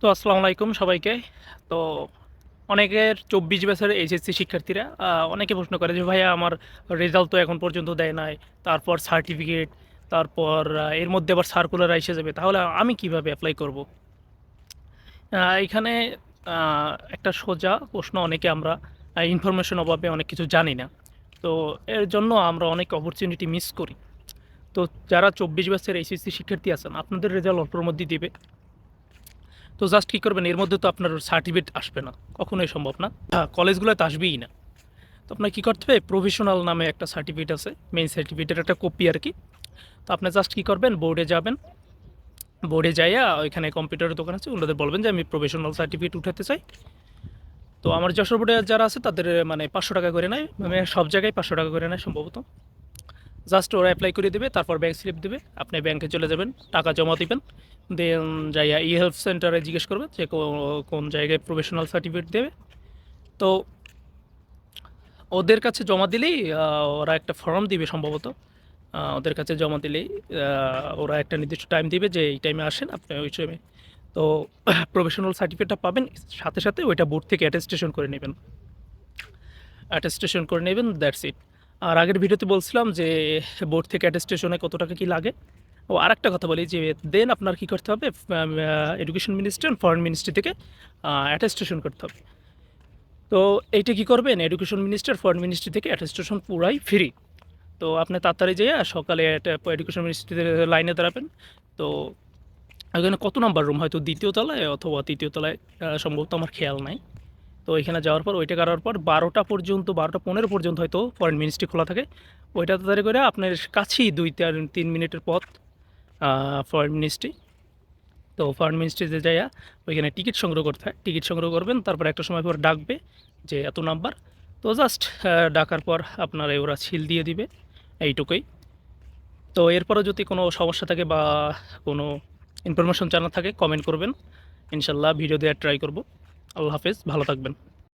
তো আসসালামু আলাইকুম সবাইকে। তো অনেকের চব্বিশ বছরের এইচএসসি শিক্ষার্থীরা অনেকে প্রশ্ন করে যে, ভাইয়া, আমার রেজাল্ট তো এখন পর্যন্ত দেয় নাই। তারপর সার্টিফিকেট তারপর এর মধ্যে আবার সার্কুলার এসে যাবে। তাহলে আমি কীভাবে অ্যাপ্লাই করব? এখানে একটা সোজা প্রশ্ন অনেকে আমরা ইনফরমেশন অভাবে অনেক কিছু জানি না। তো এর জন্য আমরা অনেক অপরচুনিটি মিস করি। তো যারা চব্বিশ বছরের এইচএসসি শিক্ষার্থী আছেন, আপনাদের রেজাল্ট অল্পের মধ্যে দিবে। তো জাস্ট কী করবেন, এর মধ্যে তো আপনার সার্টিফিকেট আসবে না। কখনোই সম্ভব না। হ্যাঁ কলেজগুলোয় তো আসবেই না। তো আপনার কী করতে হবে প্রফেশনাল নামে একটা সার্টিফিকেট আছে মেইন সার্টিফিকেটের একটা কপি আর কি। তো আপনি জাস্ট কী করবেন বোর্ডে যাবেন। বোর্ডে যাইয়া ওইখানে কম্পিউটারের দোকান আছে ওনাদের বলবেন যে আমি প্রফেশনাল সার্টিফিকেট উঠাতে চাই। তো আমার যশোর বোর্ডে যারা আছে, তাদের মানে পাঁচশো টাকা করে নেয়। মানে সব জায়গায় পাঁচশো টাকা করে নেয় সম্ভবত। জাস্ট ওরা অ্যাপ্লাই করে দেবে, তারপর ব্যাংক স্লিপ দেবে, আপনি ব্যাংকে চলে যাবেন, টাকা জমা দিবেন দেন যাইয়া ই হেল্প সেন্টারে জিজ্ঞেস করবে যে কোন জায়গায় প্রফেশনাল সার্টিফিকেট দেবে। তো ওদের কাছে জমা দিলেই ওরা একটা ফর্ম দিবে সম্ভবত। ওদের কাছে জমা দিলেই ওরা একটা নির্দিষ্ট টাইম দিবে যে এই টাইমে আসেন, আপনি ওই টাইমে তো প্রফেশনাল সার্টিফিকেটটা পাবেন, সাথে সাথে ওইটা বোর্ড থেকে অ্যাটেস্টেশন করে নেবেন। অ্যাটেস্টেশন করে নেবেন দ্যাটস ইট আর আগের ভিডিওতে বলছিলাম যে বোর্ড থেকে অ্যাটেস্টেশনে কত টাকা কি লাগে। ও আর একটা কথা বলি যে দেন আপনার কি করতে হবে? Education ministry and foreign ministry থেকে অ্যাটেস্টেশন করতে হবে। তো এইটা কি করবেন? এডুকেশন মিনিস্টার ফরেন মিনিস্ট্রি থেকে অ্যাটেস্টেশন পুরাই ফ্রি তো আপনি তাড়াতাড়ি যেয়ে সকালে এডুকেশন মিনিস্ট্রিতে লাইনে দাঁড়াবেন। তো এখানে কত নাম্বার রুম হয়তো দ্বিতীয় তলায় অথবা তৃতীয় তলায় সম্ভবত আমার খেয়াল নাই। তো এখানে যাওয়ার পর, ওইটা করার পর বারোটা পর্যন্ত, বারোটা পনেরো পর্যন্ত হয়তো ফরেন মিনিস্ট্রি খোলা থাকে। ওইটা তাড়াতাড়ি করে আপনার কাছেই দুই তিন মিনিটের পথ ফরেন মিনিস্ট্রি তো ফরেন মিনিস্ট্রিতে যাইয়া ওইখানে টিকিট সংগ্রহ করতে হয়। টিকিট সংগ্রহ করবেন, তারপর একটা সময় পর ডাকবে যে, এত নাম্বার তো জাস্ট ডাকার পর আপনার ওরা সিল দিয়ে দিবে, এইটুকুই। তো এরপরে যদি কোনো সমস্যা থাকে বা কোনো ইনফরমেশন জানা থাকে কমেন্ট করবেন। ইনশাল্লাহ ভিডিও দেওয়ার ট্রাই করব। আল্লাহ হাফেজ, ভালো থাকবেন।